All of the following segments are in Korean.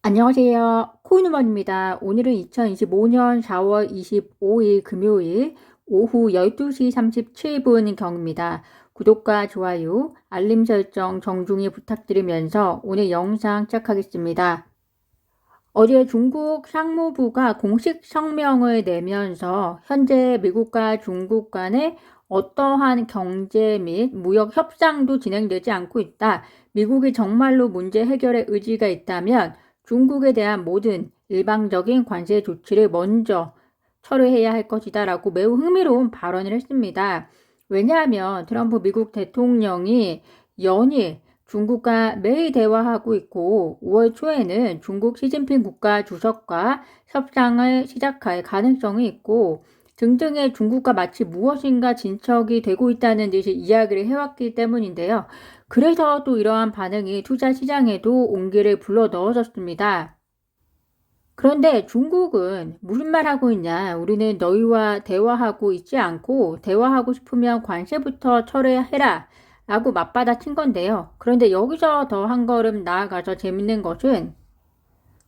안녕하세요. 코인우먼입니다. 오늘은 2025년 4월 25일 금요일 오후 12시 37분 경입니다. 구독과 좋아요, 알림 설정 정중히 부탁드리면서 오늘 영상 시작하겠습니다. 어제 중국 상무부가 공식 성명을 내면서 현재 미국과 중국 간에 어떠한 경제 및 무역 협상도 진행되지 않고 있다. 미국이 정말로 문제 해결의 의지가 있다면 중국에 대한 모든 일방적인 관세 조치를 먼저 철회해야 할 것이다 라고 매우 흥미로운 발언을 했습니다. 왜냐하면 트럼프 미국 대통령이 연일 중국과 매일 대화하고 있고 5월 초에는 중국 시진핑 국가 주석과 협상을 시작할 가능성이 있고 등등의 중국과 마치 무엇인가 진척이 되고 있다는 듯이 이야기를 해왔기 때문인데요. 그래서 또 이러한 반응이 투자 시장에도 온기를 불러 넣어줬습니다. 그런데 중국은 무슨 말 하고 있냐? 우리는 너희와 대화하고 있지 않고 대화하고 싶으면 관세부터 철회해라. 라고 맞받아친 건데요. 그런데 여기서 더 한 걸음 나아가서 재밌는 것은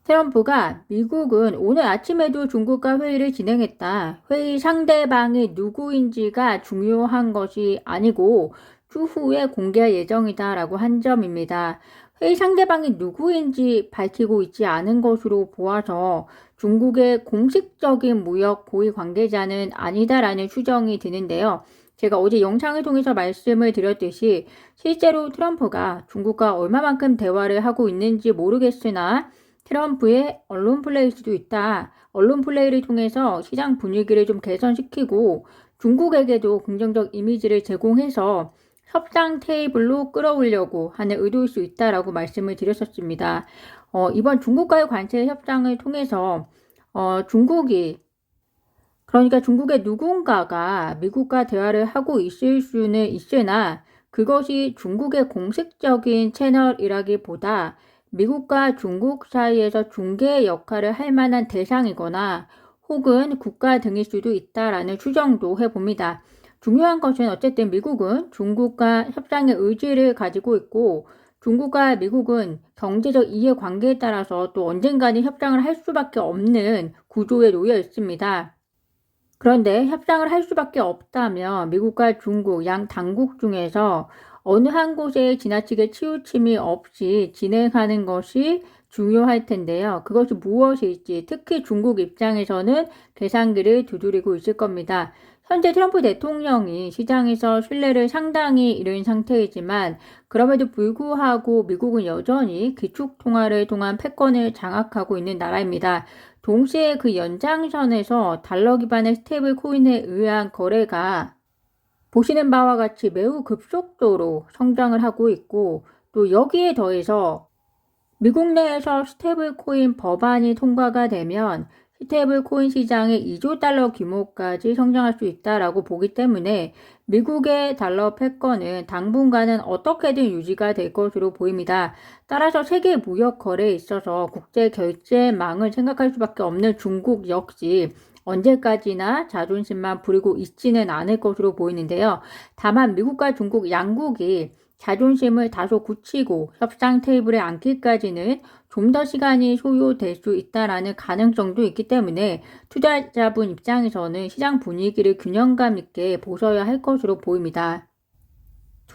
트럼프가 미국은 오늘 아침에도 중국과 회의를 진행했다. 회의 상대방이 누구인지가 중요한 것이 아니고 추후에 공개할 예정이다라고 한 점입니다. 회의 상대방이 누구인지 밝히고 있지 않은 것으로 보아서 중국의 공식적인 무역 고위 관계자는 아니다라는 추정이 드는데요. 제가 어제 영상을 통해서 말씀을 드렸듯이 실제로 트럼프가 중국과 얼마만큼 대화를 하고 있는지 모르겠으나 트럼프의 언론 플레이일 수도 있다. 언론 플레이를 통해서 시장 분위기를 좀 개선시키고 중국에게도 긍정적 이미지를 제공해서 협상 테이블로 끌어오려고 하는 의도일 수 있다라고 말씀을 드렸었습니다. 어, 이번 중국과의 관세 협상을 통해서 어, 중국이 그러니까 중국의 누군가가 미국과 대화를 하고 있을 수는 있으나 그것이 중국의 공식적인 채널이라기보다 미국과 중국 사이에서 중개 역할을 할 만한 대상이거나 혹은 국가 등일 수도 있다라는 추정도 해봅니다. 중요한 것은 어쨌든 미국은 중국과 협상의 의지를 가지고 있고 중국과 미국은 경제적 이해 관계에 따라서 또 언젠가는 협상을 할 수밖에 없는 구조에 놓여 있습니다. 그런데 협상을 할 수밖에 없다면 미국과 중국 양 당국 중에서 어느 한 곳에 지나치게 치우침이 없이 진행하는 것이 중요할 텐데요. 그것이 무엇일지 특히 중국 입장에서는 계산기를 두드리고 있을 겁니다. 현재 트럼프 대통령이 시장에서 신뢰를 상당히 잃은 상태이지만 그럼에도 불구하고 미국은 여전히 기축 통화를 통한 패권을 장악하고 있는 나라입니다. 동시에 그 연장선에서 달러 기반의 스테이블 코인에 의한 거래가 보시는 바와 같이 매우 급속도로 성장을 하고 있고 또 여기에 더해서 미국 내에서 스테이블 코인 법안이 통과가 되면 스테이블 코인 시장의 2조 달러 규모까지 성장할 수 있다라고 보기 때문에 미국의 달러 패권은 당분간은 어떻게든 유지가 될 것으로 보입니다. 따라서 세계 무역 거래에 있어서 국제 결제망을 생각할 수밖에 없는 중국 역시 언제까지나 자존심만 부리고 있지는 않을 것으로 보이는데요. 다만 미국과 중국 양국이 자존심을 다소 굳히고 협상 테이블에 앉기까지는 좀 더 시간이 소요될 수 있다라는 가능성도 있기 때문에 투자자분 입장에서는 시장 분위기를 균형감 있게 보셔야 할 것으로 보입니다.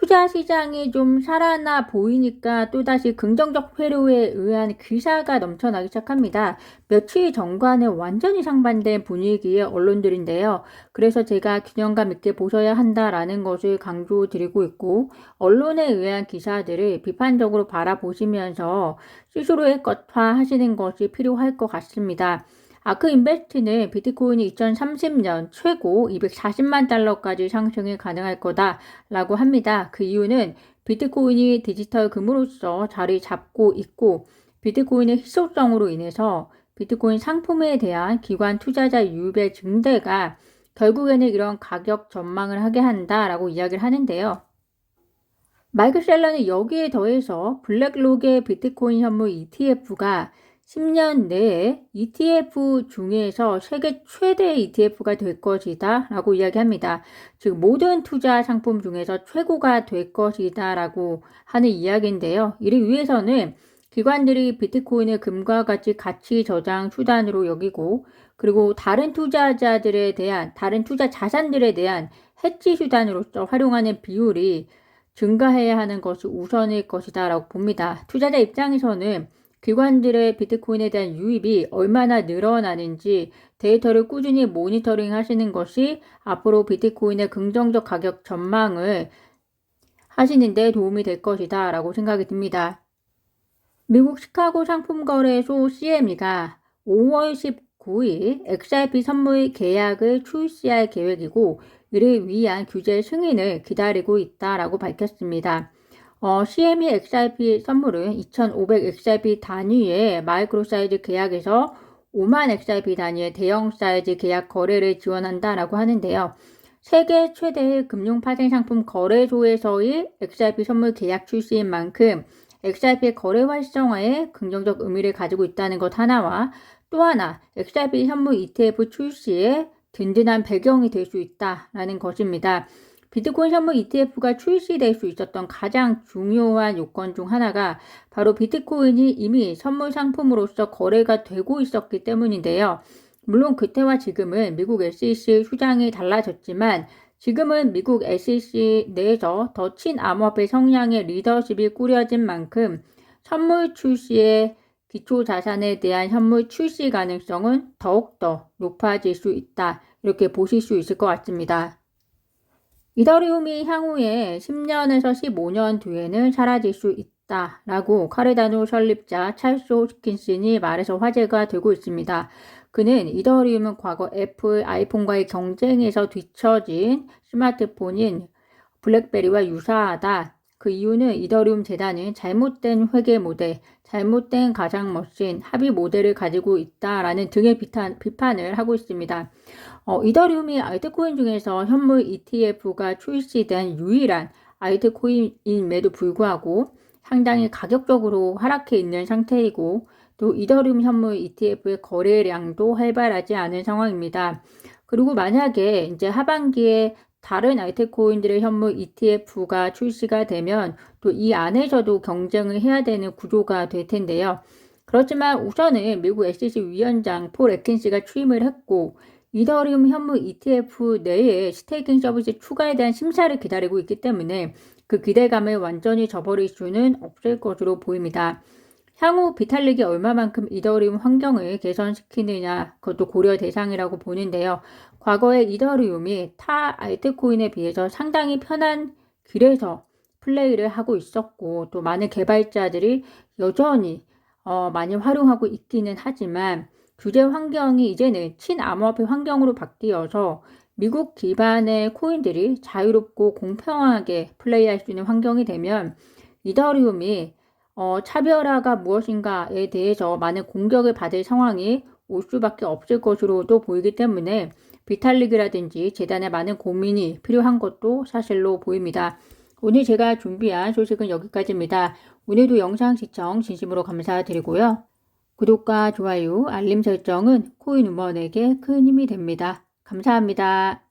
투자 시장이 좀 살아나 보이니까 또다시 긍정적 회로에 의한 기사가 넘쳐나기 시작합니다. 며칠 전과는 완전히 상반된 분위기의 언론들인데요. 그래서 제가 균형감 있게 보셔야 한다라는 것을 강조드리고 있고, 언론에 의한 기사들을 비판적으로 바라보시면서 스스로의 것화 하시는 것이 필요할 것 같습니다. 아크 인베스트는 비트코인이 2030년 최고 240만 달러까지 상승이 가능할 거다라고 합니다. 그 이유는 비트코인이 디지털 금으로서 자리 잡고 있고 비트코인의 희소성으로 인해서 비트코인 상품에 대한 기관 투자자 유입의 증대가 결국에는 이런 가격 전망을 하게 한다라고 이야기를 하는데요. 마이크 셀러는 여기에 더해서 블랙록의 비트코인 현물 ETF가 10년 내에 ETF 중에서 세계 최대 ETF가 될 것이다 라고 이야기합니다. 즉 모든 투자 상품 중에서 최고가 될 것이다 라고 하는 이야기인데요. 이를 위해서는 기관들이 비트코인을 금과 같이 가치 저장 수단으로 여기고 그리고 다른 투자자들에 대한 다른 투자 자산들에 대한 해지 수단으로서 활용하는 비율이 증가해야 하는 것이 우선일 것이다라고 봅니다. 투자자 입장에서는 기관들의 비트코인에 대한 유입이 얼마나 늘어나는지 데이터를 꾸준히 모니터링 하시는 것이 앞으로 비트코인의 긍정적 가격 전망을 하시는데 도움이 될 것이다 라고 생각이 듭니다. 미국 시카고 상품거래소 CME가 5월 19일 XRP 선물 계약을 출시할 계획이고 이를 위한 규제 승인을 기다리고 있다라고 밝혔습니다. 어, CME XRP 선물은 2,500 XRP 단위의 마이크로 사이즈 계약에서 5만 XRP 단위의 대형 사이즈 계약 거래를 지원한다라고 하는데요. 세계 최대의 금융 파생 상품 거래소에서의 XRP 선물 계약 출시인 만큼 XRP의 거래 활성화에 긍정적 의미를 가지고 있다는 것 하나와 또 하나 XRP 현물 ETF 출시에 든든한 배경이 될 수 있다라는 것입니다. 비트코인 현물 ETF가 출시될 수 있었던 가장 중요한 요건 중 하나가 바로 비트코인이 이미 선물 상품으로서 거래가 되고 있었기 때문인데요. 물론 그때와 지금은 미국 SEC 수장이 달라졌지만 지금은 미국 SEC 내에서 더 친암호화폐 성향의 리더십이 꾸려진 만큼 선물 출시의 기초 자산에 대한 현물 출시 가능성은 더욱더 높아질 수 있다. 이렇게 보실 수 있을 것 같습니다. 이더리움이 향후에 10년에서 15년 뒤에는 사라질 수 있다. 라고 카르다노 설립자 찰스 호스킨슨이 말해서 화제가 되고 있습니다. 그는 이더리움은 과거 애플 아이폰과의 경쟁에서 뒤처진 스마트폰인 블랙베리와 유사하다. 그 이유는 이더리움 재단은 잘못된 회계 모델, 잘못된 가상 머신, 합의 모델을 가지고 있다라는 등의 비판, 비판을 하고 있습니다. 어, 이더리움이 알트코인 중에서 현물 ETF가 출시된 유일한 알트코인임에도 불구하고 상당히 가격적으로 하락해 있는 상태이고 또 이더리움 현물 ETF의 거래량도 활발하지 않은 상황입니다. 그리고 만약에 이제 하반기에 다른 알트코인들의 현물 ETF가 출시가 되면 또 이 안에서도 경쟁을 해야 되는 구조가 될 텐데요. 그렇지만 우선은 미국 SEC 위원장 폴 에킨스가 취임을 했고 이더리움 현물 ETF 내에 스테이킹 서비스 추가에 대한 심사를 기다리고 있기 때문에 그 기대감을 완전히 저버릴 수는 없을 것으로 보입니다. 향후 비탈릭이 얼마만큼 이더리움 환경을 개선시키느냐 그것도 고려 대상이라고 보는데요. 과거에 이더리움이 타 알트코인에 비해서 상당히 편한 길에서 플레이를 하고 있었고 또 많은 개발자들이 여전히 어, 많이 활용하고 있기는 하지만 규제 환경이 이제는 친암호화폐 환경으로 바뀌어서 미국 기반의 코인들이 자유롭고 공평하게 플레이할 수 있는 환경이 되면 이더리움이 어, 차별화가 무엇인가에 대해서 많은 공격을 받을 상황이 올 수밖에 없을 것으로도 보이기 때문에 비탈릭이라든지 재단에 많은 고민이 필요한 것도 사실로 보입니다. 오늘 제가 준비한 소식은 여기까지입니다. 오늘도 영상 시청 진심으로 감사드리고요. 구독과 좋아요, 알림 설정은 코인 우먼에게 큰 힘이 됩니다. 감사합니다.